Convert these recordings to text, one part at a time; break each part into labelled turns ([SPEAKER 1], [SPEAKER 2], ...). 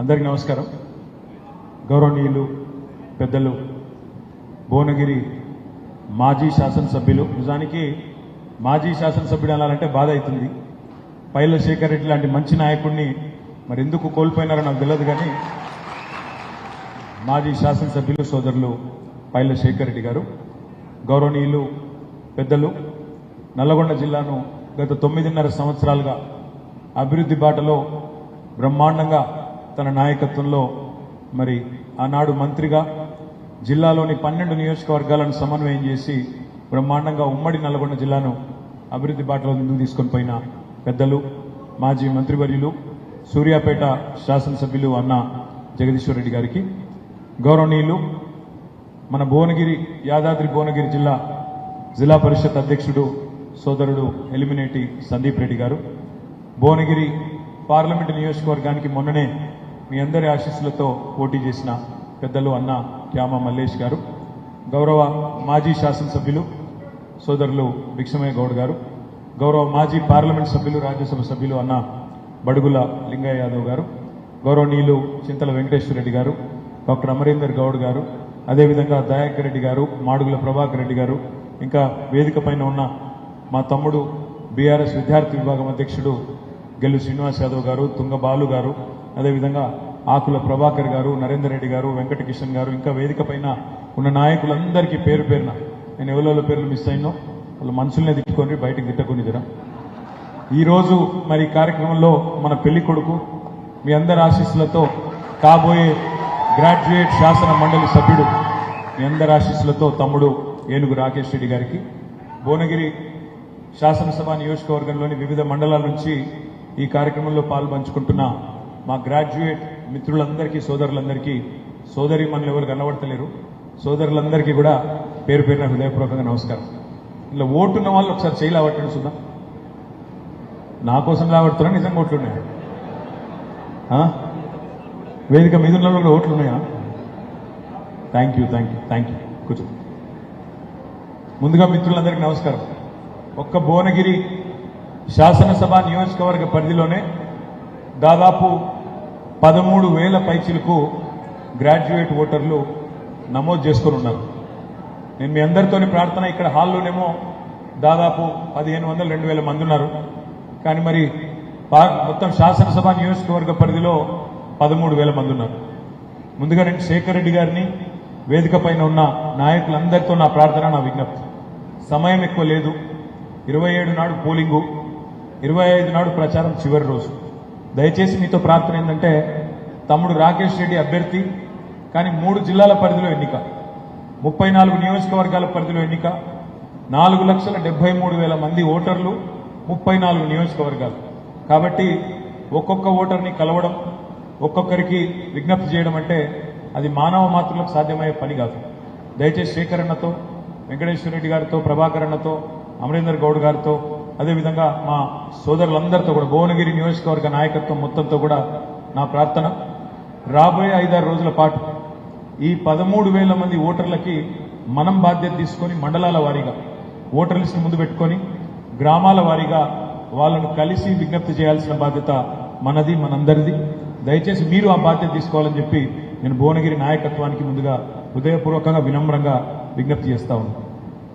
[SPEAKER 1] అందరికీ నమస్కారం. గౌరవనీయులు పెద్దలు భువనగిరి మాజీ శాసనసభ్యులు. నిజానికి మాజీ శాసనసభ్యుడు అనాలంటే బాధ అవుతుంది. పైల శేఖర్ రెడ్డి లాంటి మంచి నాయకుడిని మరి ఎందుకు కోల్పోయినారో నాకు తెలియదు కానీ మాజీ శాసనసభ్యులు సోదరులు పైల శేఖర్ రెడ్డి గారు గౌరవనీయులు పెద్దలు నల్లగొండ జిల్లాను గత తొమ్మిదిన్నర సంవత్సరాలుగా అభివృద్ధి బాటలో బ్రహ్మాండంగా తన నాయకత్వంలో మరి ఆనాడు మంత్రిగా జిల్లాలోని పన్నెండు నియోజకవర్గాలను సమన్వయం చేసి బ్రహ్మాండంగా ఉమ్మడి నల్గొండ జిల్లాను అభివృద్ధి బాటలో ముందుకు తీసుకొని పోయిన పెద్దలు మాజీ మంత్రివర్యులు సూర్యాపేట శాసనసభ్యులు అన్న జగదీశ్వర్ రెడ్డి గారికి గౌరవనీయులు మన భువనగిరి యాదాద్రి భువనగిరి జిల్లా జిల్లా పరిషత్ అధ్యక్షుడు సోదరుడు ఎలిమినేటి సందీప్ రెడ్డి గారు భువనగిరి పార్లమెంటు నియోజకవర్గానికి మొన్ననే మీ అందరి ఆశీస్సులతో పోటీ చేసిన పెద్దలు అన్న క్యామ మల్లేష్ గారు గౌరవ మాజీ శాసనసభ్యులు సోదరులు భిక్షమయ్య గౌడ్ గారు గౌరవ మాజీ పార్లమెంట్ సభ్యులు రాజ్యసభ సభ్యులు అన్న బడుగుల లింగయ్య యాదవ్ గారు గౌరవనీయులు చింతల వెంకటేశ్వర రెడ్డి గారు డాక్టర్ అమరేందర్ గౌడ్ గారు అదేవిధంగా దయాకర్ రెడ్డి గారు మాడుగుల ప్రభాకర్ రెడ్డి గారు ఇంకా వేదిక పైన ఉన్న మా తమ్ముడు బీఆర్ఎస్ విద్యార్థి విభాగం అధ్యక్షుడు గెల్లు శ్రీనివాస్ యాదవ్ గారు తుంగ బాలు గారు అదేవిధంగా ఆకుల ప్రభాకర్ గారు నరేందర్ రెడ్డి గారు వెంకట కిషన్ గారు ఇంకా వేదిక పైన ఉన్న నాయకులందరికీ పేరు పేరున నేను ఎవరెవరి పేర్లు మిస్ అయినో వాళ్ళ మనుషుల్నే తిట్టుకొని బయటకు తిట్టకొని జరా ఈరోజు మరి కార్యక్రమంలో మన పెళ్ళి కొడుకు మీ అందరి ఆశీస్సులతో కాబోయే గ్రాడ్యుయేట్ శాసన మండలి సభ్యుడు మీ అందరి ఆశీస్సులతో తమ్ముడు ఏనుగు రాకేష్ రెడ్డి గారికి భువనగిరి శాసనసభ నియోజకవర్గంలోని వివిధ మండలాల నుంచి ఈ కార్యక్రమంలో పాల్పంచుకుంటున్న మా గ్రాడ్యుయేట్ మిత్రులందరికీ సోదరులందరికీ సోదరి మనలు ఎవరు కనబడతలేరు సోదరులందరికీ కూడా పేరు పేరున హృదయపూర్వకంగా నమస్కారం. ఇలా ఓటున్న వాళ్ళు ఒకసారి చేయలు అవ్వటం చూద్దాం నా కోసం లాబడుతున్నా నిజంగా ఓట్లు ఉన్నాయా ఆ? వేదిక మీద ఉన్న వాళ్ళు ఓట్లు ఉన్నాయా thank you thank you thank you కూర్చో. ముందుగా మిత్రులందరికీ నమస్కారం. ఒక్క భువనగిరి శాసనసభ నియోజకవర్గ పరిధిలోనే దాదాపు పదమూడు వేల పైచీలకు గ్రాడ్యుయేట్ ఓటర్లు నమోదు చేసుకొని ఉన్నారు. నేను మీ అందరితోని ప్రార్థన ఇక్కడ హాల్లోనేమో దాదాపు పదిహేను వందలు రెండు వేల మంది ఉన్నారు. కానీ మరి మొత్తం శాసనసభ నియోజకవర్గ పరిధిలో పదమూడు వేల మంది ఉన్నారు. ముందుగా నేను శేఖర్ రెడ్డి గారిని వేదిక పైన ఉన్న నాయకులందరితో నా ప్రార్థన నా విజ్ఞప్తి. సమయం ఎక్కువ లేదు. ఇరవై ఏడు నాడు పోలింగు ఇరవై ఐదు నాడు ప్రచారం చివరి రోజు. దయచేసి మీతో ప్రార్థన ఏంటంటే తమ్ముడు రాకేష్ రెడ్డి అభ్యర్థి కానీ మూడు జిల్లాల పరిధిలో ఎన్నిక. ముప్పై నాలుగు నియోజకవర్గాల పరిధిలో ఎన్నిక. నాలుగు లక్షల డెబ్బై మూడు వేల మంది ఓటర్లు ముప్పై నాలుగు నియోజకవర్గాలు. కాబట్టి ఒక్కొక్క ఓటర్ని కలవడం ఒక్కొక్కరికి విజ్ఞప్తి చేయడం అంటే అది మానవ మాత్రులకు సాధ్యమయ్యే పని కాదు. దయచేసి శేఖరన్నతో వెంకటేశ్వర రెడ్డి గారితో ప్రభాకర్ అన్నతో అమరేందర్ గౌడ్ గారితో అదేవిధంగా మా సోదరులందరితో కూడా భువనగిరి నియోజకవర్గ నాయకత్వం మొత్తంతో కూడా నా ప్రార్థన. రాబోయే ఐదారు రోజుల పాటు ఈ పదమూడు వేల మంది ఓటర్లకి మనం బాధ్యత తీసుకొని మండలాల వారీగా ఓటర్ లిస్టు ముందు పెట్టుకొని గ్రామాల వారీగా వాళ్ళను కలిసి విజ్ఞప్తి చేయాల్సిన బాధ్యత మనది మనందరిది. దయచేసి మీరు ఆ బాధ్యత తీసుకోవాలని చెప్పి నేను భువనగిరి నాయకత్వానికి ముందుగా హృదయపూర్వకంగా వినమ్రంగా విజ్ఞప్తి చేస్తా ఉన్నాను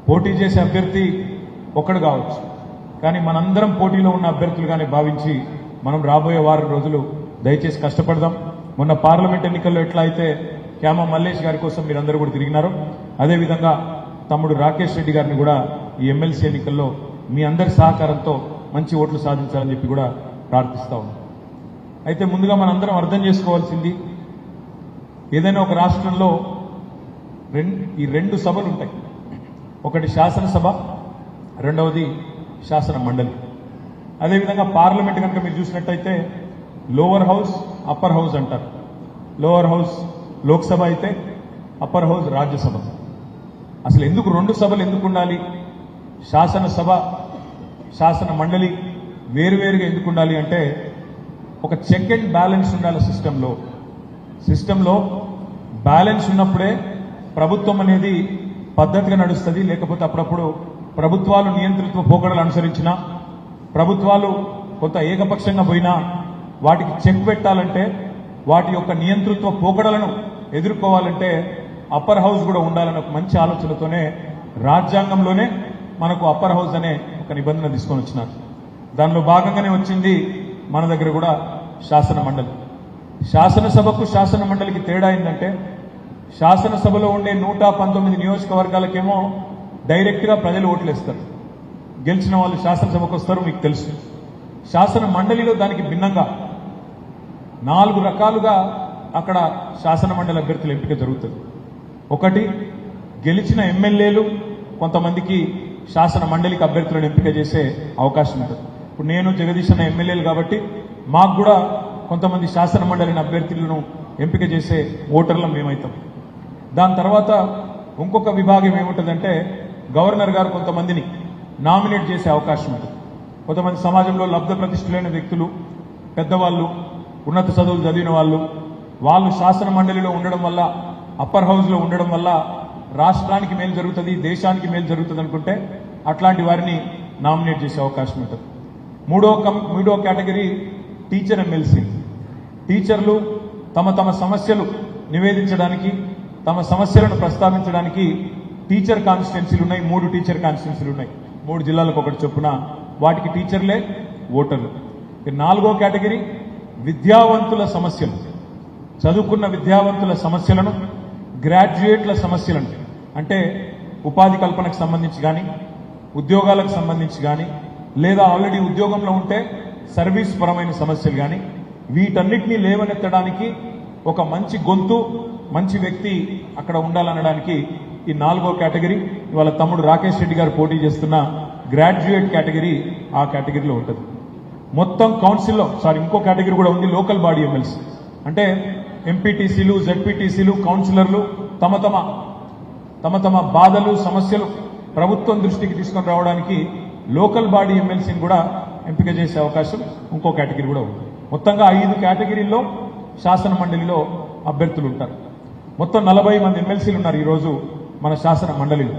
[SPEAKER 1] పోటీ చేసే అభ్యర్థి ఒక్కడు కావచ్చు. కానీ మనందరం పోటీలో ఉన్న అభ్యర్థులుగానే భావించి మనం రాబోయే వారం రోజులు దయచేసి కష్టపడదాం. మొన్న పార్లమెంట్ ఎన్నికల్లో ఎట్లా అయితే క్యామ మల్లేష్ గారి కోసం మీరందరూ కూడా తిరిగినారు అదేవిధంగా తమ్ముడు రాకేష్ రెడ్డి గారిని కూడా ఈ ఎమ్మెల్సీ ఎన్నికల్లో మీ అందరి సహకారంతో మంచి ఓట్లు సాధించాలని చెప్పి కూడా ప్రార్థిస్తా ఉన్నాం. అయితే ముందుగా మనందరం అర్థం చేసుకోవాల్సింది ఏదైనా ఒక రాష్ట్రంలో రెండు ఈ రెండు సభలు ఉంటాయి. ఒకటి శాసనసభ రెండవది శాసన మండలి. అదేవిధంగా పార్లమెంట్ కనుక మీరు చూసినట్టయితే లోవర్ హౌస్ అప్పర్ హౌస్ అంటారు. లోవర్ హౌస్ లోక్సభ అయితే అప్పర్ హౌస్ రాజ్యసభ. అసలు ఎందుకు రెండు సభలు ఎందుకు ఉండాలి? శాసనసభ శాసన మండలి వేరువేరుగా ఎందుకు ఉండాలి అంటే ఒక చెక్ అండ్ బ్యాలెన్స్ ఉండాలి సిస్టంలో. సిస్టంలో బ్యాలెన్స్ ఉన్నప్పుడే ప్రభుత్వం అనేది పద్ధతిగా నడుస్తుంది లేకపోతే అప్పుడప్పుడు ప్రభుత్వాలు నియంతృత్వ పోకడలు అనుసరించినా ప్రభుత్వాలు కొంత ఏకపక్షంగా పోయినా వాటికి చెక్ పెట్టాలంటే వాటి యొక్క నియంతృత్వ పోకడలను ఎదుర్కోవాలంటే అప్పర్ హౌస్ కూడా ఉండాలన్న ఒక మంచి ఆలోచనతోనే రాజ్యాంగంలోనే మనకు అప్పర్ హౌస్ అనే ఒక నిబంధన తీసుకొని వచ్చినారు. దానిలో భాగంగానే వచ్చింది మన దగ్గర కూడా శాసన మండలి. శాసనసభకు శాసన మండలికి తేడా ఏంటంటే శాసనసభలో ఉండే నూట పంతొమ్మిది నియోజకవర్గాలకేమో డైరెక్ట్గా ప్రజలు ఓట్లేస్తారు. గెలిచిన వాళ్ళు శాసనసభకు వస్తారు మీకు తెలుసు. శాసన మండలిలో దానికి భిన్నంగా నాలుగు రకాలుగా అక్కడ శాసన మండలి అభ్యర్థుల ఎంపిక జరుగుతుంది. ఒకటి గెలిచిన ఎమ్మెల్యేలు కొంతమందికి శాసన మండలికి అభ్యర్థులను ఎంపిక చేసే అవకాశం ఉంటుంది. ఇప్పుడు నేను జగదీష్ అన్న ఎమ్మెల్యేలు కాబట్టి మాకు కూడా కొంతమంది శాసన మండలిని అభ్యర్థులను ఎంపిక చేసే ఓటర్లం మేమవుతాం దాని తర్వాత ఇంకొక విభాగం ఏముంటుందంటే గవర్నర్ గారు కొంతమందిని నామినేట్ చేసే అవకాశం ఉంటుంది కొంతమంది సమాజంలో లబ్ధ ప్రతిష్ఠులైన వ్యక్తులు పెద్దవాళ్ళు ఉన్నత చదువులు చదివిన వాళ్ళు వాళ్ళు శాసన మండలిలో ఉండడం వల్ల అప్పర్ హౌస్లో ఉండడం వల్ల రాష్ట్రానికి మేలు జరుగుతుంది దేశానికి మేలు జరుగుతుంది అనుకుంటే అట్లాంటి వారిని నామినేట్ చేసే అవకాశం ఉంటుంది. మూడో కం మూడో కేటగిరీ టీచర్ ఎమ్మెల్సీ టీచర్లు తమ తమ సమస్యలు నివేదించడానికి తమ సమస్యలను ప్రస్తావించడానికి టీచర్ కాన్స్టిట్యున్సీలు ఉన్నాయి మూడు టీచర్ కాన్స్టిట్యున్సీలు ఉన్నాయి. మూడు జిల్లాలకు ఒకటి చొప్పున వాటికి టీచర్లే ఓటర్లు. నాలుగో కేటగిరీ విద్యావంతుల సమస్యలు. చదువుకున్న విద్యావంతుల సమస్యలను గ్రాడ్యుయేట్ల సమస్యలను. అంటే ఉపాధి కల్పనకు సంబంధించి కానీ ఉద్యోగాలకు సంబంధించి కానీ లేదా ఆల్రెడీ ఉద్యోగంలో ఉంటే సర్వీస్ పరమైన సమస్యలు కానీ వీటన్నిటినీ లేవనెత్తడానికి ఒక మంచి గొంతు మంచి వ్యక్తి అక్కడ ఉండాలనడానికి ఈ నాలుగో కేటగిరీ. ఇవాళ తమ్ముడు రాకేష్ రెడ్డి గారు పోటీ చేస్తున్న గ్రాడ్యుయేట్ కేటగిరీ ఆ కేటగిరీలో ఉంటుంది. మొత్తం కౌన్సిల్లో సారీ ఇంకో కేటగిరీ కూడా ఉంది లోకల్ బాడీ ఎమ్మెల్సీ. అంటే ఎంపీటీసీలు జెడ్పీటీసీలు కౌన్సిలర్లు తమ తమ తమ తమ బాధలు సమస్యలు ప్రభుత్వం దృష్టికి తీసుకొని రావడానికి లోకల్ బాడీ ఎమ్మెల్సీని కూడా ఎంపిక చేసే అవకాశం ఇంకో కేటగిరీ కూడా ఉంది. మొత్తంగా ఐదు కేటగిరీల్లో శాసన మండలిలో అభ్యర్థులు ఉంటారు. మొత్తం నలభై మంది ఎమ్మెల్సీలు ఉన్నారు ఈరోజు మన శాసన మండలిలో.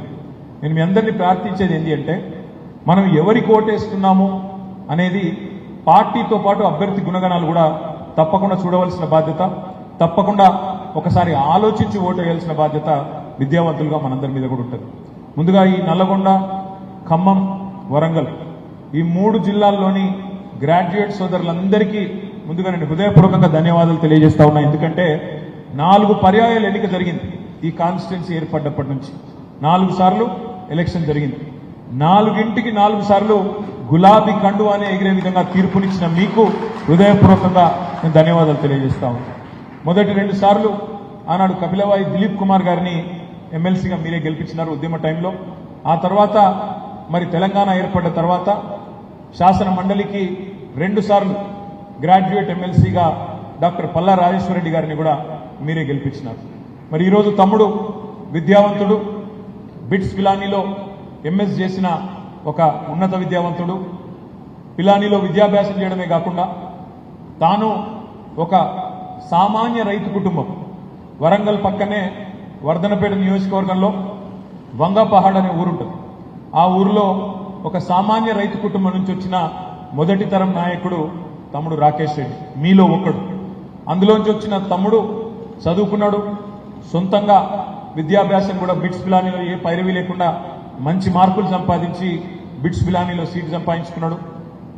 [SPEAKER 1] నేను మీ అందరినీ ప్రార్థించేది ఏంటి అంటే మనం ఎవరికి ఓటేస్తున్నాము అనేది పార్టీతో పాటు అభ్యర్థి గుణగణాలు కూడా తప్పకుండా చూడవలసిన బాధ్యత తప్పకుండా ఒకసారి ఆలోచించి ఓటు వేయాల్సిన బాధ్యత విద్యావంతులుగా మనందరి మీద కూడా ఉంటుంది. ముందుగా ఈ నల్లగొండ ఖమ్మం వరంగల్ ఈ మూడు జిల్లాల్లోని గ్రాడ్యుయేట్ సోదరులందరికీ ముందుగా నేను హృదయపూర్వకంగా ధన్యవాదాలు తెలియజేస్తా ఉన్నా. ఎందుకంటే నాలుగు పర్యాయాలు ఎన్నిక జరిగింది. ఈ కాన్స్టిట్యున్సీ ఏర్పడ్డప్పటి నుంచి. నాలుగు సార్లు ఎలక్షన్ జరిగింది. నాలుగింటికి నాలుగు సార్లు గులాబీ కండు అనే ఎగిరే విధంగా తీర్పునిచ్చిన మీకు హృదయపూర్వకంగా నేను ధన్యవాదాలు తెలియజేస్తా మొదటి రెండు సార్లు ఆనాడు కపిలవాయి దిలీప్ కుమార్ గారిని ఎమ్మెల్సీగా మీరే గెలిపించినారు ఉద్యమ టైంలో. ఆ తర్వాత మరి తెలంగాణ ఏర్పడ్డ తర్వాత శాసన మండలికి రెండు సార్లు గ్రాడ్యుయేట్ ఎమ్మెల్సీగా డాక్టర్ పల్లా రాజేశ్వరరెడ్డి గారిని కూడా మీరే గెలిపించినారు. మరి ఈరోజు తమ్ముడు విద్యావంతుడు బిట్స్ పిలానీలో ఎంఎస్ చేసిన ఒక ఉన్నత విద్యావంతుడు. పిలానీలో విద్యాభ్యాసం చేయడమే కాకుండా తాను ఒక సామాన్య రైతు కుటుంబం. వరంగల్ పక్కనే వర్ధనపేట నియోజకవర్గంలో వంగపహాడ్ అనే ఊరుంటుంది. ఆ ఊరిలో ఒక సామాన్య రైతు కుటుంబం నుంచి వచ్చిన మొదటి తరం నాయకుడు తమ్ముడు రాకేష్ రెడ్డి. మీలో ఒకడు. అందులోంచి వచ్చిన తమ్ముడు చదువుకున్నాడు. సొంతంగా విద్యాభ్యాసం కూడా బిట్స్ పిలానీలో ఏ పైరవి లేకుండా మంచి మార్కులు సంపాదించి బిట్స్ పిలానీలో సీట్ సంపాదించుకున్నాడు.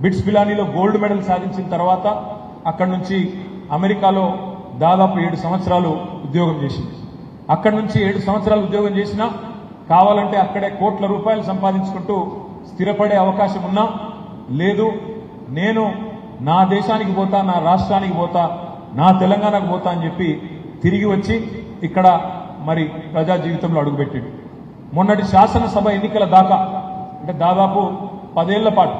[SPEAKER 1] బిట్స్ పిలానీలో గోల్డ్ మెడల్ సాధించిన తర్వాత అక్కడి నుంచి అమెరికాలో దాదాపు ఏడు సంవత్సరాలు ఉద్యోగం చేసింది. అక్కడి నుంచి ఏడు సంవత్సరాలు ఉద్యోగం చేసినా కావాలంటే అక్కడే కోట్ల రూపాయలు సంపాదించుకుంటూ స్థిరపడే అవకాశం ఉన్నా లేదు నేను నా దేశానికి పోతా నా రాష్ట్రానికి పోతా నా తెలంగాణకు పోతా అని చెప్పి తిరిగి వచ్చి ఇక్కడ మరి ప్రజా జీవితంలో అడుగుపెట్టింది. మొన్నటి శాసనసభ ఎన్నికల దాకా అంటే దాదాపు పదేళ్ళ పాటు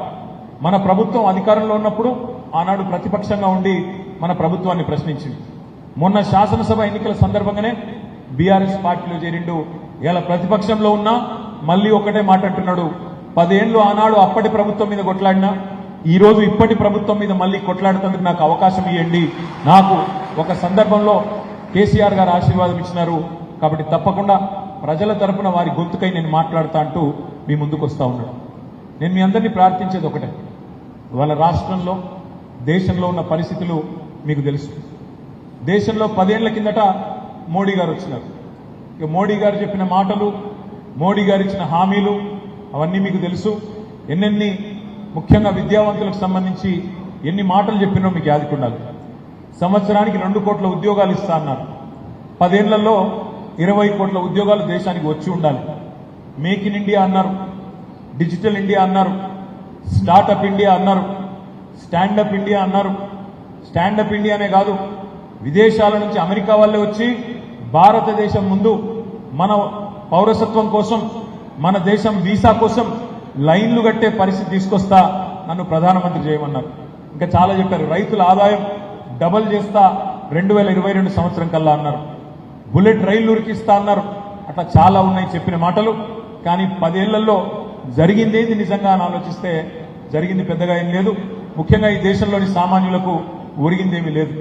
[SPEAKER 1] మన ప్రభుత్వం అధికారంలో ఉన్నప్పుడు ఆనాడు ప్రతిపక్షంగా ఉండి మన ప్రభుత్వాన్ని ప్రశ్నించింది. మొన్న శాసనసభ ఎన్నికల సందర్భంగానే బీఆర్ఎస్ పార్టీలో చేరిండు. ఇలా ప్రతిపక్షంలో ఉన్నా మళ్ళీ ఒకటే మాట అంటున్నాడు. పదేళ్ళు ఆనాడు అప్పటి ప్రభుత్వం మీద కొట్లాడినా ఈరోజు ఇప్పటి ప్రభుత్వం మీద మళ్ళీ కొట్లాడుతందుకు నాకు అవకాశం ఇవ్వండి నాకు ఒక సందర్భంలో కేసీఆర్ గారు ఆశీర్వాదం ఇచ్చినారు. కాబట్టి తప్పకుండా ప్రజల తరపున వారి గొంతుకై నేను మాట్లాడుతా అంటూ మీ ముందుకు వస్తూ ఉన్నాడు. నేను మీ అందరినీ ప్రార్థించేది ఒకటే. వాళ్ళ రాష్ట్రంలో దేశంలో ఉన్న పరిస్థితులు మీకు తెలుసు. దేశంలో పదేళ్ళ కిందట మోడీ గారు వచ్చినారు. ఇక మోడీ గారు చెప్పిన మాటలు మోడీ గారు ఇచ్చిన హామీలు అవన్నీ మీకు తెలుసు. ఎన్నెన్ని ముఖ్యంగా విద్యావంతులకు సంబంధించి ఎన్ని మాటలు చెప్పినో మీకు యాదికుండాలి సంవత్సరానికి రెండు కోట్ల ఉద్యోగాలు ఇస్తా అన్నారు. పదేళ్ళలో ఇరవై కోట్ల ఉద్యోగాలు దేశానికి వచ్చి ఉండాలి. మేక్ ఇన్ ఇండియా అన్నారు. డిజిటల్ ఇండియా అన్నారు. స్టార్టప్ ఇండియా అన్నారు. స్టాండప్ ఇండియా అన్నారు. స్టాండప్ ఇండియానే కాదు విదేశాల నుంచి అమెరికా వాళ్ళే వచ్చి భారతదేశం ముందు మన పౌరసత్వం కోసం మన దేశం వీసా కోసం లైన్లు కట్టే పరిస్థితి తీసుకొస్తా నన్ను ప్రధానమంత్రి చేయమన్నారు. ఇంకా చాలా చెప్పారు. రైతుల ఆదాయం డబల్ చేస్తా రెండు వేల ఇరవై రెండు సంవత్సరం కల్లా అన్నారు. బుల్లెట్ రైళ్ళు ఉరికిస్తా అన్నారు. అట్లా చాలా ఉన్నాయి చెప్పిన మాటలు. కానీ పదేళ్ళలో జరిగిందేది నిజంగా అని ఆలోచిస్తే జరిగింది పెద్దగా ఏం లేదు. ముఖ్యంగా ఈ దేశంలోని సామాన్యులకు ఒరిగిందేమీ లేదు.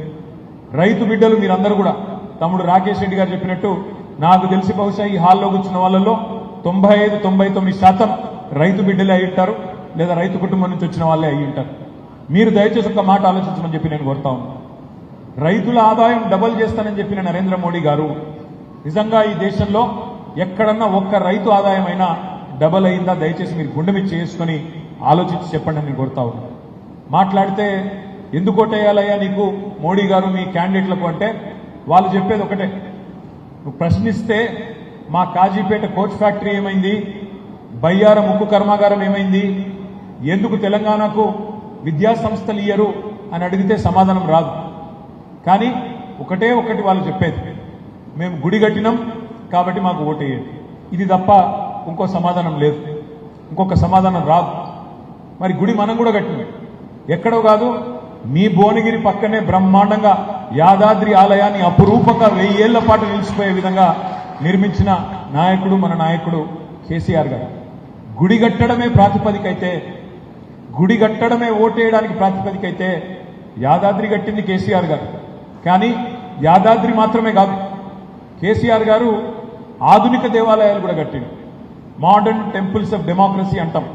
[SPEAKER 1] రైతు బిడ్డలు మీరందరూ కూడా తమ్ముడు రాకేష్ రెడ్డి గారు చెప్పినట్టు నాకు తెలిసి బహుశా ఈ హాల్లో కూర్చున్న వాళ్ళలో తొంభై ఐదు తొంభై తొమ్మిది శాతం రైతు బిడ్డలే అయి ఉంటారు. లేదా రైతు కుటుంబం నుంచి వచ్చిన వాళ్ళే అయి ఉంటారు. మీరు దయచేసి ఒక మాట ఆలోచించమని చెప్పి నేను కోరుతా ఉన్నాను. రైతుల ఆదాయం డబల్ చేస్తానని చెప్పిన నరేంద్ర మోడీ గారు నిజంగా ఈ దేశంలో ఎక్కడన్నా ఒక్క రైతు ఆదాయం అయినా డబల్ అయిందా? దయచేసి మీరు గుండె మీద చేసుకొని ఆలోచించి చెప్పండి నేను కోరుతా ఉన్నాను. మాట్లాడితే ఎందుకు ఓటేయాలయ్యా నీకు? మోడీ గారు మీ క్యాండిడేట్లకు అంటే వాళ్ళు చెప్పేది ఒకటే. నువ్వు ప్రశ్నిస్తే మా కాజీపేట కోచ్ ఫ్యాక్టరీ ఏమైంది? బయ్యార ముక్కు కర్మాగారం ఏమైంది? ఎందుకు తెలంగాణకు విద్యాసంస్థలు ఇయ్యరు? అని అడిగితే సమాధానం రాదు. కానీ ఒకటే ఒకటి వాళ్ళు చెప్పేది. మేము గుడి కట్టినాం కాబట్టి మాకు ఓటేయండి. ఇది తప్ప ఇంకో సమాధానం లేదు. ఇంకొక సమాధానం రాదు. మరి గుడి మనం కూడా కట్టినాం. ఎక్కడో కాదు మీ భువనగిరి పక్కనే బ్రహ్మాండంగా యాదాద్రి ఆలయాన్ని అపురూపంగా వెయ్యేళ్ళ పాటు నిలిచిపోయే విధంగా నిర్మించిన నాయకుడు మన నాయకుడు కేసీఆర్ గారు. గుడి కట్టడమే ప్రాతిపదిక అయితే గుడి కట్టడమే ఓటేయడానికి ప్రాతిపదిక అయితే యాదాద్రి కట్టింది కేసీఆర్ గారు. కానీ యాదాద్రి మాత్రమే కాదు. కేసీఆర్ గారు ఆధునిక దేవాలయాలు కూడా కట్టిండు. మోడర్న్ టెంపుల్స్ ఆఫ్ డెమోక్రసీ అంటాం.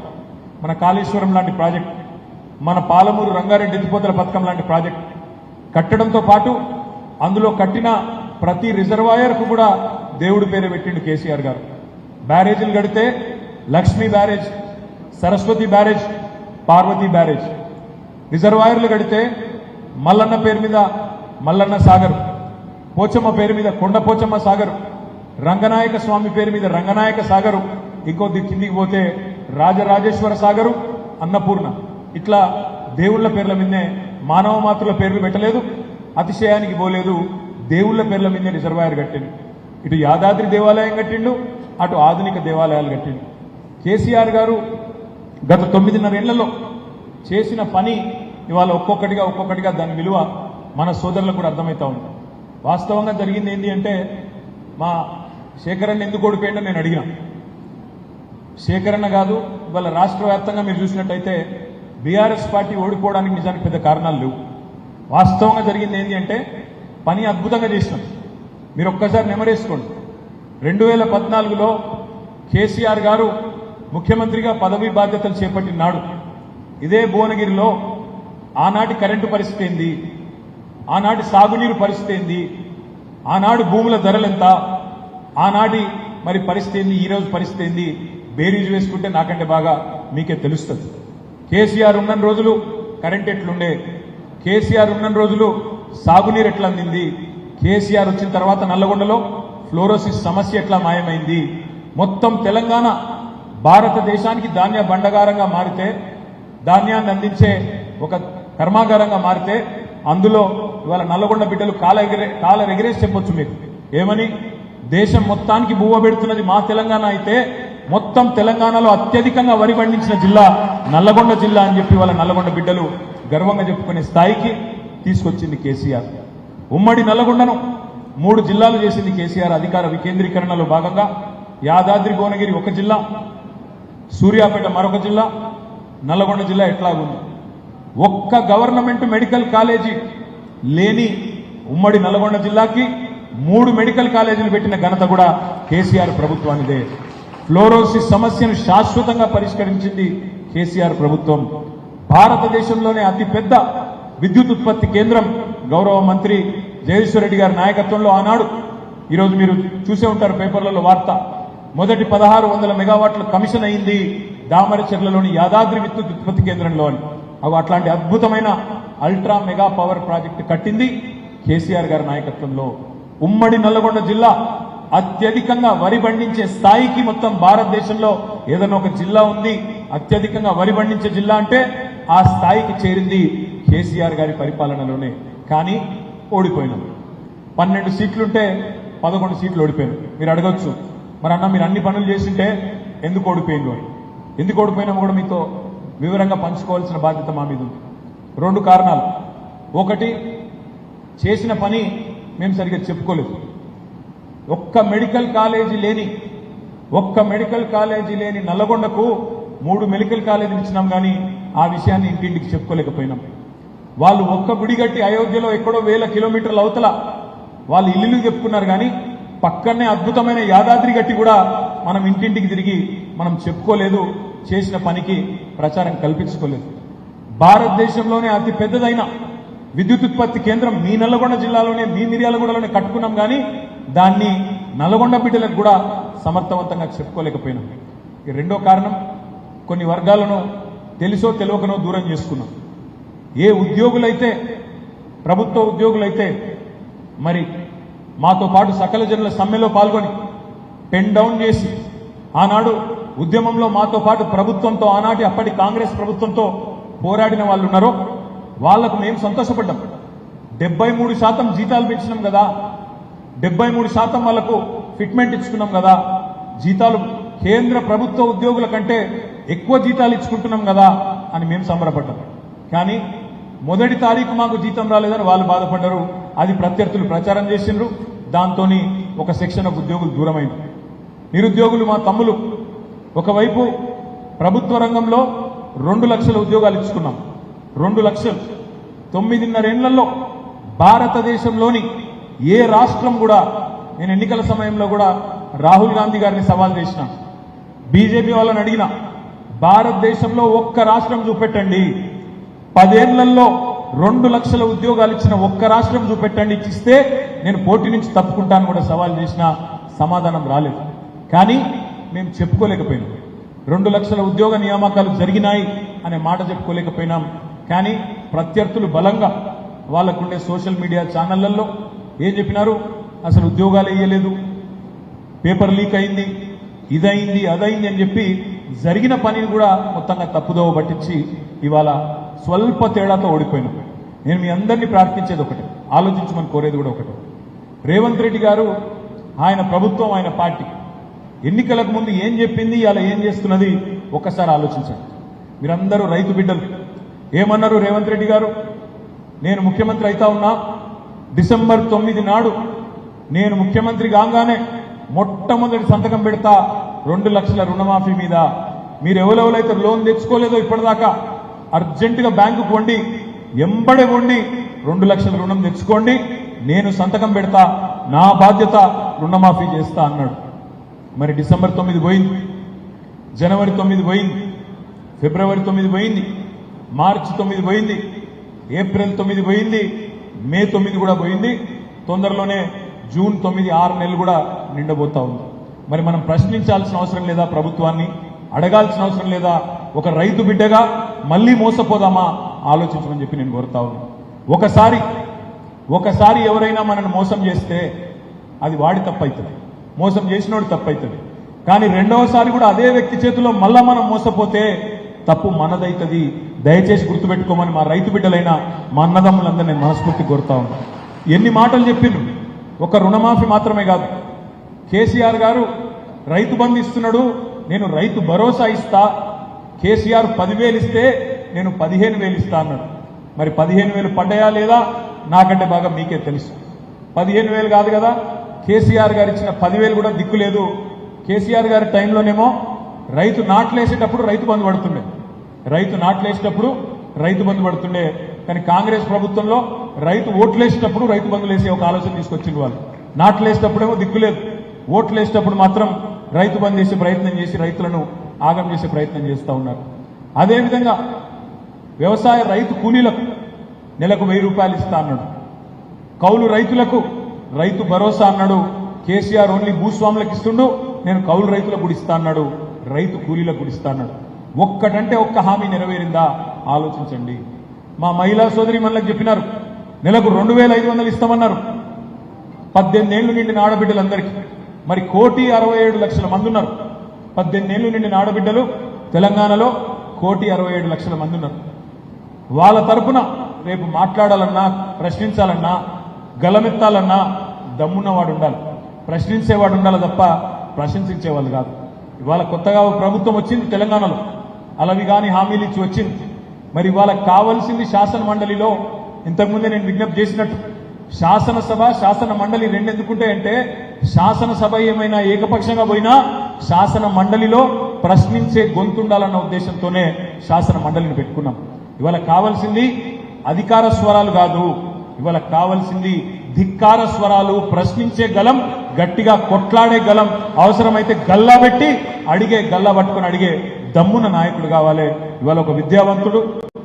[SPEAKER 1] మన కాళేశ్వరం లాంటి ప్రాజెక్ట్ మన పాలమూరు రంగారెడ్డి ఎత్తిపోతల పథకం లాంటి ప్రాజెక్ట్ కట్టడంతో పాటు అందులో కట్టిన ప్రతి రిజర్వాయర్కు కూడా దేవుడి పేరు పెట్టిండు కేసీఆర్ గారు. బ్యారేజీలు కడితే Lakshmi barrage Saraswati barrage Parvati barrage. రిజర్వాయర్లు కడితే మల్లన్న పేరు మీద మల్లన్న సాగర్ పోచమ్మ పేరు మీద కొండ పోచమ్మ సాగర్ రంగనాయక స్వామి పేరు మీద రంగనాయక సాగరు ఇంకొద్ది కిందికి పోతే రాజరాజేశ్వర సాగరు అన్నపూర్ణ. ఇట్లా దేవుళ్ళ పేర్ల మీదనే మానవ మాతృల పేర్లు పెట్టలేదు అతిశయానికి పోలేదు దేవుళ్ళ పేర్ల మీదనే రిజర్వాయర్ కట్టిండు. ఇటు యాదాద్రి దేవాలయం కట్టిండు అటు ఆధునిక దేవాలయాలు కట్టిండు. కేసీఆర్ గారు గత తొమ్మిదిన్నరేళ్ళలో చేసిన పని ఇవాళ ఒక్కొక్కటిగా ఒక్కొక్కటిగా దాని విలువ మన సోదరులకు కూడా అర్థమవుతా ఉంది. వాస్తవంగా జరిగింది ఏంటి అంటే మా శేఖరన్న ఎందుకు ఓడిపోయిండో నేను అడిగిన. శేఖరన్న కాదు ఇవాళ రాష్ట్ర వ్యాప్తంగా మీరు చూసినట్టయితే బీఆర్ఎస్ పార్టీ ఓడిపోవడానికి నిజానికి పెద్ద కారణాలు లేవు. వాస్తవంగా జరిగింది ఏంటి అంటే పని అద్భుతంగా చేసినాం. మీరు ఒక్కసారి నెమరేసుకోండి. రెండు వేల పద్నాలుగులో కేసీఆర్ గారు ముఖ్యమంత్రిగా పదవి బాధ్యతలు చేపట్టినాడు ఇదే భువనగిరిలో ఆనాటి కరెంటు పరిస్థితి ఏంది? ఆనాటి సాగునీరు పరిస్థితి ఏంది? ఆనాడు భూముల ధరలెంత? ఆనాటి మరి పరిస్థితి ఏంది? ఈ రోజు పరిస్థితి ఏంది? బేరీజ్ వేసుకుంటే నాకంటే బాగా మీకే తెలుస్తుంది. కేసీఆర్ ఉన్న రోజులు కరెంట్ ఎట్లుండే? కేసీఆర్ ఉన్న రోజులు సాగునీరు ఎట్లా అందింది? కేసీఆర్ వచ్చిన తర్వాత నల్లగొండలో ఫ్లోరోసిస్ సమస్య ఎట్లా మాయమైంది? మొత్తం తెలంగాణ భారతదేశానికి ధాన్య బండగారంగా మారితే ధాన్యాన్ని అందించే ఒక కర్మాగారంగా మారితే అందులో ఇవాళ నల్లగొండ బిడ్డలు కాల ఎగిరే కాల ఎగిరేసి చెప్పొచ్చు మీకు. ఏమని? దేశం మొత్తానికి బువ్వ పెడుతున్నది మా తెలంగాణ అయితే మొత్తం తెలంగాణలో అత్యధికంగా వరి పండించిన జిల్లా నల్లగొండ జిల్లా అని చెప్పి వాళ్ళ నల్లగొండ బిడ్డలు గర్వంగా చెప్పుకునే స్థాయికి తీసుకొచ్చింది కేసీఆర్. ఉమ్మడి నల్లగొండను మూడు జిల్లాలు చేసింది కేసీఆర్ అధికార వికేంద్రీకరణలో భాగంగా. యాదాద్రి భువనగిరి ఒక జిల్లా సూర్యాపేట మరొక జిల్లా నల్లగొండ జిల్లా ఎట్లాగుంది? ఒక్క గవర్నమెంట్ మెడికల్ కాలేజీ లేని ఉమ్మడి నల్గొండ జిల్లాకి మూడు మెడికల్ కాలేజీలు పెట్టిన ఘనత కూడా కేసీఆర్ ప్రభుత్వానిదే. ఫ్లోరోసిస్ సమస్యను శాశ్వతంగా పరిష్కరించింది కేసీఆర్ ప్రభుత్వం. భారతదేశంలోనే అతిపెద్ద విద్యుత్ ఉత్పత్తి కేంద్రం గౌరవ మంత్రి జగదీశ్వర్ రెడ్డి గారి నాయకత్వంలో ఆనాడు. ఈరోజు మీరు చూసే ఉంటారు పేపర్లలో వార్త. మొదటి పదహారు వందల మెగావాట్ల కమిషన్ అయింది. దామరచర్లలోని యాదాద్రి విద్యుత్ ఉత్పత్తి కేంద్రంలో అని. అవి అట్లాంటి అద్భుతమైన అల్ట్రా మెగా పవర్ ప్రాజెక్టు కట్టింది కేసీఆర్ గారి నాయకత్వంలో. ఉమ్మడి నల్లగొండ జిల్లా అత్యధికంగా వరి పండించే స్థాయికి మొత్తం భారతదేశంలో ఏదైనా ఒక జిల్లా ఉంది అత్యధికంగా వరి పండించే జిల్లా అంటే ఆ స్థాయికి చేరింది కేసీఆర్ గారి పరిపాలనలోనే. కానీ ఓడిపోయినాం. పన్నెండు సీట్లుంటే పదకొండు సీట్లు ఓడిపోయాను. మీరు అడగొచ్చు. మరి అన్న మీరు అన్ని పనులు చేసింటే ఎందుకు ఓడిపోయింది అని. ఎందుకు ఓడిపోయినామో కూడా మీతో వివరంగా పంచుకోవాల్సిన బాధ్యత మా మీద ఉంది. రెండు కారణాలు. ఒకటి చేసిన పని మేము సరిగ్గా చెప్పుకోలేదు. ఒక్క మెడికల్ కాలేజీ లేని ఒక్క మెడికల్ కాలేజీ లేని నల్లగొండకు మూడు మెడికల్ కాలేజీలు ఇచ్చినాం కానీ ఆ విషయాన్ని ఇంటింటికి చెప్పుకోలేకపోయినాం. వాళ్ళు ఒక్క గుడి కట్టి అయోధ్యలో ఎక్కడో వేల కిలోమీటర్ల అవతల వాళ్ళు ఇల్లు చెప్పుకున్నారు కానీ పక్కనే అద్భుతమైన యాదాద్రి గట్టి కూడా మనం ఇంటింటికి తిరిగి మనం చెప్పుకోలేదు. చేసిన పనికి ప్రచారం కల్పించుకోలేదు. భారతదేశంలోనే అతి పెద్దదైన విద్యుత్ ఉత్పత్తి కేంద్రం మీ నల్లగొండ జిల్లాలోనే మీ మిర్యాలగూడలోనే కట్టుకున్నాం కానీ దాన్ని నల్లగొండ బిడ్డలకు కూడా సమర్థవంతంగా చెప్పుకోలేకపోయినాం. ఈ రెండో కారణం కొన్ని వర్గాలను తెలుసో తెలియకనో దూరం చేసుకున్నాం. ఏ ఉద్యోగులైతే ప్రభుత్వ ఉద్యోగులైతే మరి మాతో పాటు సకల జనుల సమ్మెలో పాల్గొని పెన్ డౌన్ చేసి ఆనాడు ఉద్యమంలో మాతో పాటు ప్రభుత్వంతో ఆనాటి అప్పటి కాంగ్రెస్ ప్రభుత్వంతో పోరాడిన వాళ్ళు ఉన్నారో వాళ్ళకు మేము సంతోషపడ్డాం. డెబ్బై మూడు శాతం జీతాలు పెంచినాం కదా. డెబ్బై మూడు శాతం వాళ్ళకు ఫిట్మెంట్ ఇచ్చుకున్నాం కదా. జీతాలు కేంద్ర ప్రభుత్వ ఉద్యోగుల కంటే ఎక్కువ జీతాలు ఇచ్చుకుంటున్నాం కదా అని మేము సంబరపడ్డాం. కానీ మొదటి తారీఖు మాకు జీతం రాలేదని వాళ్ళు బాధపడ్డారు. అది ప్రత్యర్థులు ప్రచారం చేసిండ్రు. దాంతో ఒక సెక్షన్ ఆఫ్ ఉద్యోగులు దూరమైంది. నిరుద్యోగులు మా తమ్ములు ఒకవైపు ప్రభుత్వ రంగంలో రెండు లక్షల ఉద్యోగాలు ఇచ్చుకున్నాం. రెండు లక్షలు. తొమ్మిదిన్నరేళ్ళలో భారతదేశంలోని ఏ రాష్ట్రం కూడా నేను ఎన్నికల సమయంలో కూడా రాహుల్ గాంధీ గారిని సవాల్ చేసిన బీజేపీ వాళ్ళని అడిగిన భారతదేశంలో ఒక్క రాష్ట్రం చూపెట్టండి. పదేళ్ళలో రెండు లక్షల ఉద్యోగాలు ఇచ్చిన ఒక్క రాష్ట్రం చూపెట్టండి. ఇచ్చిస్తే నేను పోటీ నుంచి తప్పుకుంటాను కూడా సవాల్ చేసిన సమాధానం రాలేదు. కానీ మేము చెప్పుకోలేకపోయినాం. రెండు లక్షల ఉద్యోగ నియామకాలు జరిగినాయి అనే మాట చెప్పుకోలేకపోయినాం. కానీ ప్రత్యర్థులు బలంగా వాళ్ళకుండే సోషల్ మీడియా ఛానళ్ళలో ఏం చెప్పినారు? అసలు ఉద్యోగాలు వేయలేదు పేపర్ లీక్ అయింది ఇదైంది అదైంది అని చెప్పి జరిగిన పనిని కూడా మొత్తంగా తప్పుదోవ పట్టించి ఇవాళ స్వల్ప తేడాతో ఓడిపోయినాం. నేను మీ అందరినీ ప్రార్థించేది ఒకటి ఆలోచించమని కోరేది కూడా ఒకటి. రేవంత్ రెడ్డి గారు ఆయన ప్రభుత్వం ఆయన పార్టీ ఎన్నికలకు ముందు ఏం చెప్పింది ఇలా ఏం చేస్తున్నది? ఒక్కసారి ఆలోచించండి. మీరందరూ రైతు బిడ్డలు. ఏమన్నారు రేవంత్ రెడ్డి గారు? నేను ముఖ్యమంత్రి అయితా ఉన్నా. డిసెంబర్ తొమ్మిది నాడు నేను ముఖ్యమంత్రి కాగానే మొట్టమొదటి సంతకం పెడతా రెండు లక్షల రుణమాఫీ మీద. మీరు ఎవరెవరైతే లోన్ తెచ్చుకోలేదో ఇప్పటిదాకా అర్జెంటుగా బ్యాంకుకు వండి ఎంబడే వండి రెండు లక్షల రుణం తెచ్చుకోండి. నేను సంతకం పెడతా నా బాధ్యత రుణమాఫీ చేస్తా అన్నాడు. మరి డిసెంబర్ తొమ్మిది పోయింది. జనవరి తొమ్మిది పోయింది. ఫిబ్రవరి తొమ్మిది పోయింది. మార్చి తొమ్మిది పోయింది. ఏప్రిల్ తొమ్మిది పోయింది. మే తొమ్మిది కూడా పోయింది. తొందరలోనే జూన్ తొమ్మిది ఆరు నెలలు కూడా నిండబోతా ఉంది. మరి మనం ప్రశ్నించాల్సిన అవసరం లేదా ప్రభుత్వాన్ని? అడగాల్సిన అవసరం లేదా? ఒక రైతు బిడ్డగా మళ్ళీ మోసపోదామా? ఆలోచించమని చెప్పి నేను కోరుతా ఉన్నాను ఒకసారి ఒకసారి ఎవరైనా మనల్ని మోసం చేస్తే అది వాడి తప్పైతుంది మోసం చేసినోడు తప్పవుతుంది కానీ రెండవసారి కూడా అదే వ్యక్తి చేతిలో మళ్ళా మనం మోసపోతే తప్పు మనదైతుంది. దయచేసి గుర్తుపెట్టుకోమని మా రైతు బిడ్డలైన మా అన్నదమ్ములందరినీ మనస్ఫూర్తి కోరుతా ఉన్నాను ఎన్ని మాటలు చెప్పిండు ఒక రుణమాఫీ మాత్రమే కాదు. కేసీఆర్ గారు రైతు బంధు ఇస్తున్నాడు నేను రైతు భరోసా ఇస్తా. కేసీఆర్ పదివేలు ఇస్తే నేను పదిహేను వేలు ఇస్తా అన్నాడు. మరి పదిహేను వేలు పడ్డాయా లేదా? నాకంటే బాగా మీకే తెలుసు. పదిహేను వేలు కాదు కదా కేసీఆర్ గారు ఇచ్చిన పదివేలు కూడా దిక్కు లేదు. కేసీఆర్ గారి టైంలోనేమో రైతు నాట్లేసేటప్పుడు రైతు బంధు పడుతుండే. రైతు నాట్లేసేటప్పుడు రైతు బంధు పడుతుండే. కానీ కాంగ్రెస్ ప్రభుత్వంలో రైతు ఓట్లేసేటప్పుడు రైతు బంధులు వేసే ఒక ఆలోచన తీసుకొచ్చింది వాళ్ళు. నాట్లేసేటప్పుడేమో దిక్కులేదు ఓట్లేసేటప్పుడు మాత్రం రైతు బంధు చేసే ప్రయత్నం చేసి రైతులను ఆగం చేసే ప్రయత్నం చేస్తూ ఉన్నారు. అదేవిధంగా వ్యవసాయ రైతు కూలీలకు నెలకు వెయ్యి రూపాయలు ఇస్తా అన్నాడు. కౌలు రైతులకు రైతు భరోసా అన్నాడు. కేసీఆర్ ఓన్లీ భూస్వాములకు ఇస్తుండు నేను కౌలు రైతులకు కూడా ఇస్తా అన్నాడు. రైతు కూలీలకు కూడా ఇస్తా అన్నాడు. ఒక్కటంటే ఒక్క హామీ నెరవేరిందా? ఆలోచించండి. మా మహిళా సోదరి మనలకు చెప్పినారు నెలకు రెండు వేల ఐదు వందలు ఇస్తామన్నారు. పద్దెనిమిది ఏళ్ళు నిండిన ఆడబిడ్డలందరికీ మరి కోటి అరవై ఏడు లక్షల మంది ఉన్నారు. పద్దెనిమిది ఏళ్ళు నిండిన ఆడబిడ్డలు తెలంగాణలో కోటి అరవై ఏడు లక్షల మంది ఉన్నారు. వాళ్ళ తరపున రేపు మాట్లాడాలన్నా ప్రశ్నించాలన్నా గలమెత్తాలన్నా దమ్మున్నవాడు ఉండాలి. ప్రశ్నించేవాడు ఉండాలి తప్ప ప్రశంసించేవాళ్ళు కాదు. ఇవాళ కొత్తగా ప్రభుత్వం వచ్చింది తెలంగాణలో. అలవి కాని హామీలు ఇచ్చి వచ్చింది. మరి ఇవాళ కావలసింది శాసన మండలిలో ఇంతకుముందే నేను విజ్ఞప్తి చేసినట్టు శాసనసభ శాసన మండలి రెండు ఎందుకుంటాయంటే శాసనసభ ఏమైనా ఏకపక్షంగా పోయినా శాసన మండలిలో ప్రశ్నించే గొంతుండాలన్న ఉద్దేశంతోనే శాసన మండలిని పెట్టుకున్నాం. ఇవాళ కావాల్సింది అధికార స్వరాలు కాదు. ఇవాళ కావాల్సింది ధిక్కార స్వరాలు ప్రశ్నించే గలం గట్టిగా కొట్లాడే గలం అవసరమైతే గల్లా పెట్టి అడిగే గల్లా పట్టుకొని అడిగే దమ్మున నాయకుడు కావాలి. ఇవాళ ఒక విద్యావంతుడు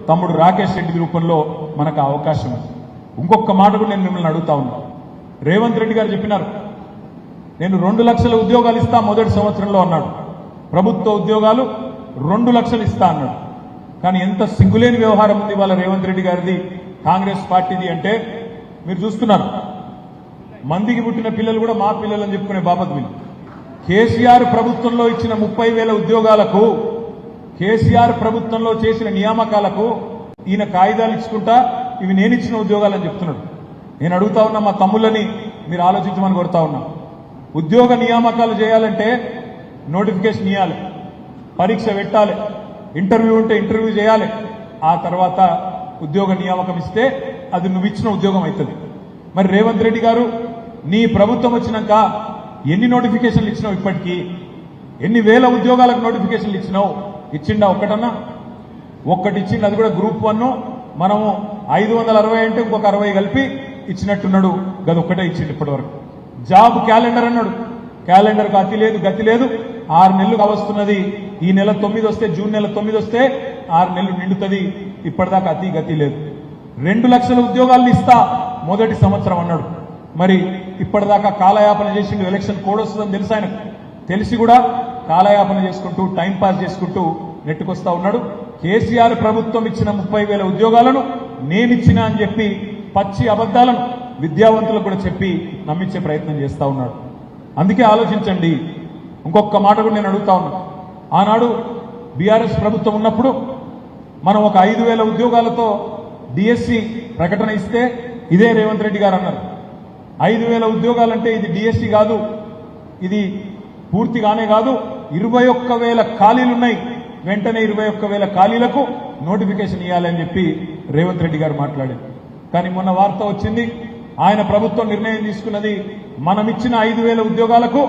[SPEAKER 1] తమ్ముడు రాకేష్ రెడ్డి రూపంలో మనకు అవకాశం ఉంది. ఇంకొక మాట కూడా నేను మిమ్మల్ని అడుగుతా ఉన్నా. రేవంత్ రెడ్డి గారు చెప్పినారు నేను రెండు లక్షల ఉద్యోగాలు ఇస్తా మొదటి సంవత్సరంలో అన్నాడు. ప్రభుత్వ ఉద్యోగాలు రెండు లక్షలు ఇస్తా అన్నాడు. కానీ ఎంత సిగ్గులేని వ్యవహారం ఉంది వాళ్ళ రేవంత్ రెడ్డి గారిది. కాంగ్రెస్ పార్టీది అంటే మీరు చూస్తున్నారు. మందికి పుట్టిన పిల్లలు కూడా మా పిల్లలు అని చెప్పుకునే బాపత్ వీళ్ళు కేసీఆర్ ప్రభుత్వంలో ఇచ్చిన ముప్పై వేల ఉద్యోగాలకు కేసీఆర్ ప్రభుత్వంలో చేసిన నియామకాలకు ఈయన కాగితాలు ఇచ్చుకుంటా ఇవి నేను ఇచ్చిన ఉద్యోగాలు అని చెప్తున్నాడు. నేను అడుగుతా ఉన్నా మా తమ్ముళ్ళని మీరు ఆలోచించమని కొడతా ఉన్నా. ఉద్యోగ నియామకాలు చేయాలంటే నోటిఫికేషన్ ఇవ్వాలి పరీక్ష పెట్టాలి. ఇంటర్వ్యూ ఉంటే ఇంటర్వ్యూ చేయాలి. ఆ తర్వాత ఉద్యోగ నియామకం ఇస్తే అది నువ్వు ఇచ్చిన ఉద్యోగం అవుతుంది. మరి రేవంత్ రెడ్డి గారు నీ ప్రభుత్వం వచ్చినాక ఎన్ని నోటిఫికేషన్లు ఇచ్చినావు ఇప్పటికీ? ఎన్ని వేల ఉద్యోగాలకు నోటిఫికేషన్లు ఇచ్చినావు? ఇచ్చిండా ఒక్కటన్నా? ఒక్కటి ఇచ్చిండు అది కూడా గ్రూప్ వన్. మనము ఐదు వందల అరవై అంటే ఇంకొక అరవై కలిపి ఇచ్చినట్టున్నాడు. గది ఒక్కటే ఇచ్చిండు ఇప్పటివరకు. జాబ్ క్యాలెండర్ అన్నాడు. క్యాలెండర్ అతి లేదు గతి లేదు. ఆరు నెలలు కావస్తున్నది. ఈ నెల తొమ్మిది వస్తే జూన్ నెల తొమ్మిది వస్తే ఆరు నెలలు నిండుతుంది. ఇప్పటిదాకా అతి గతి లేదు. రెండు లక్షల ఉద్యోగాలను ఇస్తా మొదటి సంవత్సరం అన్నాడు. మరి ఇప్పటిదాకా కాలయాపన చేసిండు ఎలక్షన్ కోడ్ వస్తుందని తెలుసు ఆయనకు. తెలిసి కూడా కాలయాపన చేసుకుంటూ టైం పాస్ చేసుకుంటూ నెట్టుకొస్తా ఉన్నాడు. కేసీఆర్ ప్రభుత్వం ఇచ్చిన ముప్పై వేల ఉద్యోగాలను నేనిచ్చిన అని చెప్పి పచ్చి అబద్ధాలను విద్యావంతులకు కూడా చెప్పి నమ్మించే ప్రయత్నం చేస్తా ఉన్నాడు. అందుకే ఆలోచించండి. ఇంకొక మాట కూడా నేను అడుగుతా ఉన్నా. ఆనాడు బీఆర్ఎస్ ప్రభుత్వం ఉన్నప్పుడు మనం ఒక ఐదు వేల ఉద్యోగాలతో డిఎస్సి ప్రకటన ఇస్తే ఇదే రేవంత్ రెడ్డి గారు అన్నారు. ఐదు వేల ఉద్యోగాలంటే ఇది డిఎస్సి కాదు. ఇది పూర్తిగానే కాదు. ఇరవై ఒక్క వేల ఖాళీలున్నాయి వెంటనే ఇరవై ఒక్క వేల ఖాళీలకు నోటిఫికేషన్ ఇవ్వాలని చెప్పి రేవంత్ రెడ్డి గారు మాట్లాడారు. కానీ మొన్న వార్త వచ్చింది ఆయన ప్రభుత్వం నిర్ణయం తీసుకున్నది మనం ఇచ్చిన ఐదు వేల ఉద్యోగాలకు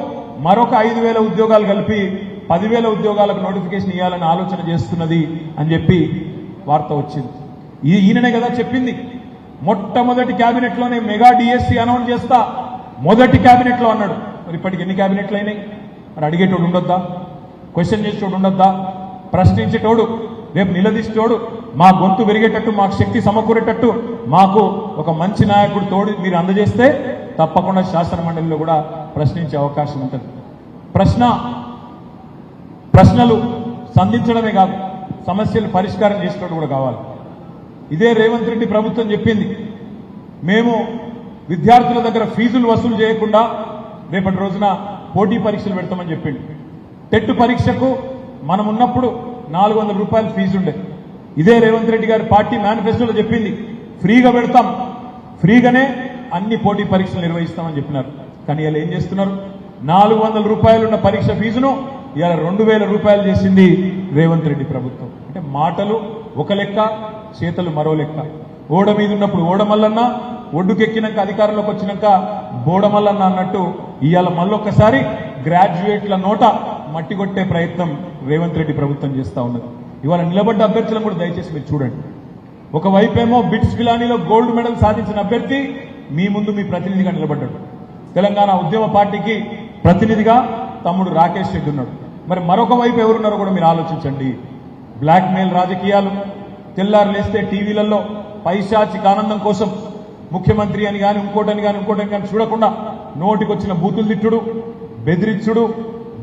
[SPEAKER 1] మరొక ఐదు వేల ఉద్యోగాలు కలిపి పదివేల ఉద్యోగాలకు నోటిఫికేషన్ ఇవ్వాలని ఆలోచన చేస్తున్నది అని చెప్పి వార్త వచ్చింది. ఇది ఈయననే కదా చెప్పింది మొట్టమొదటి కేబినెట్లోనే మెగా డిఎస్సి అనౌన్స్ చేస్తా మొదటి కేబినెట్లో అన్నాడు. మరి ఇప్పటికి ఎన్ని కేబినెట్లు అయినాయి? మరి అడిగేటోడు ఉండొద్దా? క్వశ్చన్ చేసేటోడు ఉండొద్దా? ప్రశ్నించేటోడు రేపు నిలదీసేటోడు మా గొంతు పెరిగేటట్టు మాకు శక్తి సమకూరేటట్టు మాకు ఒక మంచి నాయకుడు తోడు మీరు అందజేస్తే తప్పకుండా శాసన మండలిలో కూడా ప్రశ్నించే అవకాశం ఉంటుంది. ప్రశ్న ప్రశ్నలు సంధించడమే కాదు సమస్యలు పరిష్కారం చేసినట్టు కూడా కావాలి. ఇదే రేవంత్ రెడ్డి ప్రభుత్వం చెప్పింది. మేము విద్యార్థుల దగ్గర ఫీజులు వసూలు చేయకుండా రేపటి రోజున పోటీ పరీక్షలు పెడతామని చెప్పింది టెట్ పరీక్షకు మనం ఉన్నప్పుడు నాలుగు వందల రూపాయలు ఫీజు ఉండే. ఇదే రేవంత్ రెడ్డి గారి పార్టీ మేనిఫెస్టోలో చెప్పింది. ఫ్రీగా పెడతాం. ఫ్రీగానే అన్ని పోటీ పరీక్షలు నిర్వహిస్తామని చెప్పినారు. కానీ ఇలా ఏం చేస్తున్నారు? నాలుగు వందల రూపాయలు ఉన్న పరీక్ష ఫీజును ఇవాళ రెండు వేల రూపాయలు చేసింది రేవంత్ రెడ్డి ప్రభుత్వం. అంటే మాటలు ఒక లెక్క చేతలు మరో లెక్క. ఓడ మీద ఉన్నప్పుడు ఓడమల్లన్న ఒడ్డుకెక్కినాక అధికారంలోకి వచ్చినాక బోడమల్లన్న అన్నట్టు ఇవాళ మళ్ళొక్కసారి గ్రాడ్యుయేట్ల నోట మట్టి కొట్టే ప్రయత్నం రేవంత్ రెడ్డి ప్రభుత్వం చేస్తా ఉన్నది. ఇవాళ నిలబడ్డ అభ్యర్థులను కూడా దయచేసి మీరు చూడండి. ఒకవైపేమో బిట్స్ పిలానీలో గోల్డ్ మెడల్ సాధించిన అభ్యర్థి మీ ముందు మీ ప్రతినిధిగా నిలబడ్డాడు. తెలంగాణ ఉద్యమ పార్టీకి ప్రతినిధిగా తమ్ముడు రాకేష్ రెడ్డి ఉన్నాడు. మరి మరొక వైపు ఎవరున్నారో కూడా మీరు ఆలోచించండి. బ్లాక్మెయిల్ రాజకీయాలు తెల్లారు లేస్తే టీవీలలో పైశాచిక ఆనందం కోసం ముఖ్యమంత్రి అని కానీ ఇంకోటని కానీ ఇంకోటని కానీ చూడకుండా నోటికొచ్చిన బూతులు తిట్టుడు బెదిరించుడు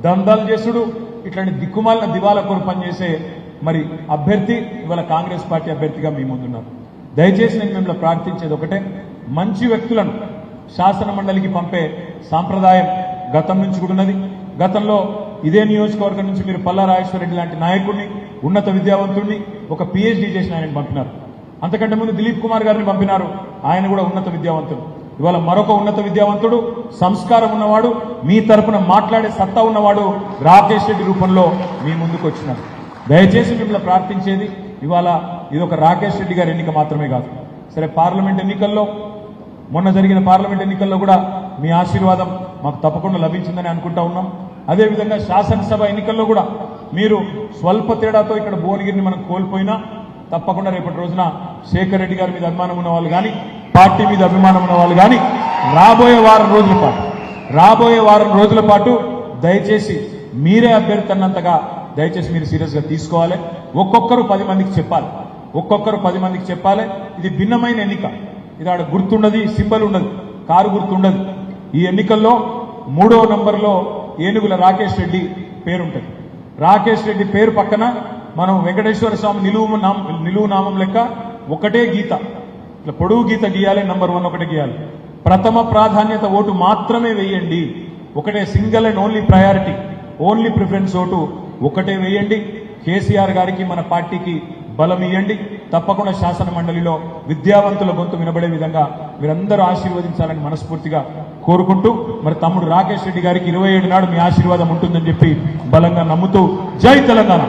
[SPEAKER 1] దందాలు చేసుడు ఇట్లాంటి దిక్కుమాలిన దివాలా పనిచేసే మరి అభ్యర్థి ఇవాళ కాంగ్రెస్ పార్టీ అభ్యర్థిగా మీ ముందున్నారు. దయచేసి నేను మిమ్మల్ని ప్రార్థించేది ఒకటే మంచి వ్యక్తులను శాసన మండలికి పంపే సాంప్రదాయం గతం నుంచి కూడా ఉన్నది. గతంలో ఇదే నియోజకవర్గం నుంచి మీరు పల్లా రాజేశ్వరరెడ్డి లాంటి నాయకుడిని ఉన్నత విద్యావంతుడిని ఒక పిహెచ్డి చేసిన ఆయన పంపినారు. అంతకంటే ముందు దిలీప్ కుమార్ గారిని పంపినారు. ఆయన కూడా ఉన్నత విద్యావంతుడు. ఇవాళ మరొక ఉన్నత విద్యావంతుడు సంస్కారం ఉన్నవాడు మీ తరపున మాట్లాడే సత్తా ఉన్నవాడు రాకేష్ రెడ్డి రూపంలో మీ ముందుకు వచ్చినారు. దయచేసి మిమ్మల్ని ప్రార్థించేది ఇవాళ ఇది ఒక రాకేష్ రెడ్డి గారి ఎన్నిక మాత్రమే కాదు. సరే పార్లమెంట్ ఎన్నికల్లో మొన్న జరిగిన పార్లమెంట్ ఎన్నికల్లో కూడా మీ ఆశీర్వాదం మాకు తప్పకుండా లభించిందని అనుకుంటా ఉన్నాం. అదేవిధంగా శాసనసభ ఎన్నికల్లో కూడా మీరు స్వల్ప తేడాతో ఇక్కడ భువనగిరిని మనం కోల్పోయినా తప్పకుండా రేపటి రోజున శేఖర్ రెడ్డి గారి మీద అభిమానం ఉన్న వాళ్ళు కానీ పార్టీ మీద అభిమానం ఉన్న వాళ్ళు కానీ రాబోయే వారం రోజుల పాటు రాబోయే వారం రోజుల పాటు దయచేసి మీరే అభ్యర్థి అన్నంతగా దయచేసి మీరు సీరియస్గా తీసుకోవాలి. ఒక్కొక్కరు పది మందికి చెప్పాలి. ఒక్కొక్కరు పది మందికి చెప్పాలి. ఇది భిన్నమైన ఎన్నిక. ఇది ఆడ గుర్తుండదు సింబల్ ఉండదు కారు గుర్తుండదు. ఈ ఎన్నికల్లో మూడో నంబర్లో ఏనుగుల రాకేష్ రెడ్డి పేరుంటది. రాకేష్ రెడ్డి పేరు పక్కన మనం వెంకటేశ్వర స్వామి నిలువు నామం నిలువు నామం లెక్క ఒకటే గీత. ఇట్లా పొడుగు గీత గీయాలి నంబర్ వన్ ఒకటే గీయాలి. ప్రథమ ప్రాధాన్యత ఓటు మాత్రమే వేయండి. ఒకటే single and only priority only preference vote ఒకటే వేయండి. కేసీఆర్ గారికి మన పార్టీకి బలం ఇవ్వండి తప్పకుండా శాసన మండలిలో విద్యావంతుల గొంతు వినబడే విధంగా మీరందరూ ఆశీర్వదించాలని మనస్ఫూర్తిగా కోరుకుంటూ మరి తమ్ముడు రాకేష్ రెడ్డి గారికి ఇరవై ఏడు నాడు మీ ఆశీర్వాదం ఉంటుందని చెప్పి బలంగా నమ్ముతూ జై తెలంగాణ.